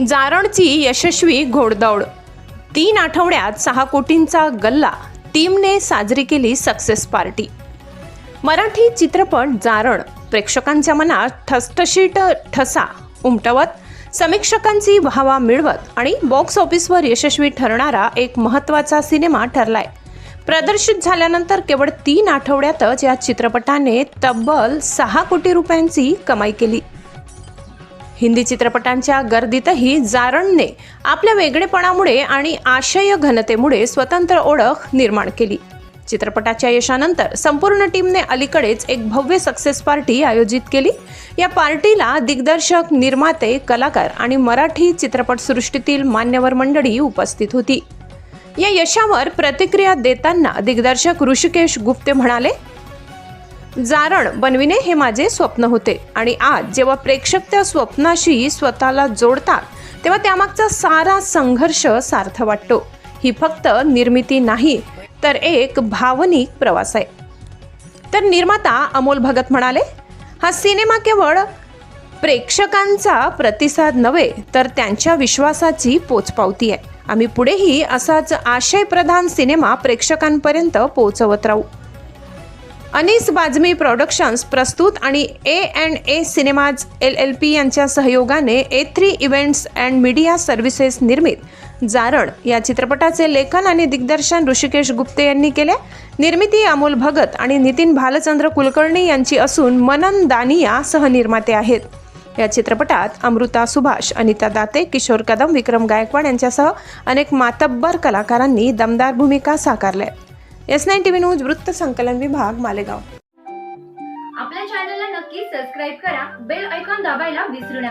जारणची यशस्वी घोडदौड. तीन आठवड्यात सहा कोटींचा गल्ला टीमने साजरी केली सक्सेस पार्टी. मराठी चित्रपट जारण प्रेक्षकांच्या मनात ठसठशीट ठसा उमटवत समीक्षकांची वाहवा मिळवत आणि बॉक्स ऑफिसवर यशस्वी ठरणारा एक महत्त्वाचा सिनेमा ठरलाय. प्रदर्शित झाल्यानंतर केवळ तीन आठवड्यातच या चित्रपटाने तब्बल सहा कोटी रुपयांची कमाई केली. हिंदी चित्रपटांच्या गर्दीतही जारणने आपल्या वेगळेपणामुळे आणि आशय घनतेमुळे स्वतंत्र ओळख निर्माण केली. चित्रपटाच्या यशानंतर संपूर्ण टीमने अलीकडेच एक भव्य सक्सेस पार्टी आयोजित केली. या पार्टीला दिग्दर्शक निर्माते कलाकार आणि मराठी चित्रपटसृष्टीतील मान्यवर मंडळी उपस्थित होती. या यशावर प्रतिक्रिया देताना दिग्दर्शक ऋषिकेश गुप्ते म्हणाले जारण बनविणे हे माझे स्वप्न होते. आणि आज जेव्हा प्रेक्षक त्या स्वप्नाशी स्वतःला जोडतात तेव्हा त्यामागचा सारा संघर्ष सार्थ वाटतो. ही फक्त निर्मिती नाही तर एक भावनिक प्रवास आहे. तर निर्माता अमोल भगत म्हणाले हा सिनेमा केवळ प्रेक्षकांचा प्रतिसाद नव्हे तर त्यांच्या विश्वासाची पोचपावती आहे. आम्ही पुढेही असाच आशयप्रधान सिनेमा प्रेक्षकांपर्यंत पोहोचवत राहू. अनिस बाजमी प्रॉडक्शन्स प्रस्तुत आणि A and A cinemas L L P यांच्या सहयोगाने A three events and media services निर्मित. जारण या चित्रपटाचे लेखन आणि दिग्दर्शन ऋषिकेश गुप्ते यांनी केले. निर्मिती अमोल भगत आणि नितीन भालचंद्र कुलकर्णी यांची असून मनन दानिया सहनिर्माते आहेत. या चित्रपटात अमृता सुभाष अनिता दाते किशोर कदम विक्रम गायकवाड यांच्यासह अनेक मातब्बर कलाकारांनी दमदार भूमिका साकारल्या. एस नाईन टीव्ही न्यूज वृत्त संकलन विभाग मालेगाव. आपल्या चॅनलला नक्की सबस्क्राईब करा बेल ऐकॉन दाबायला विसरू नका.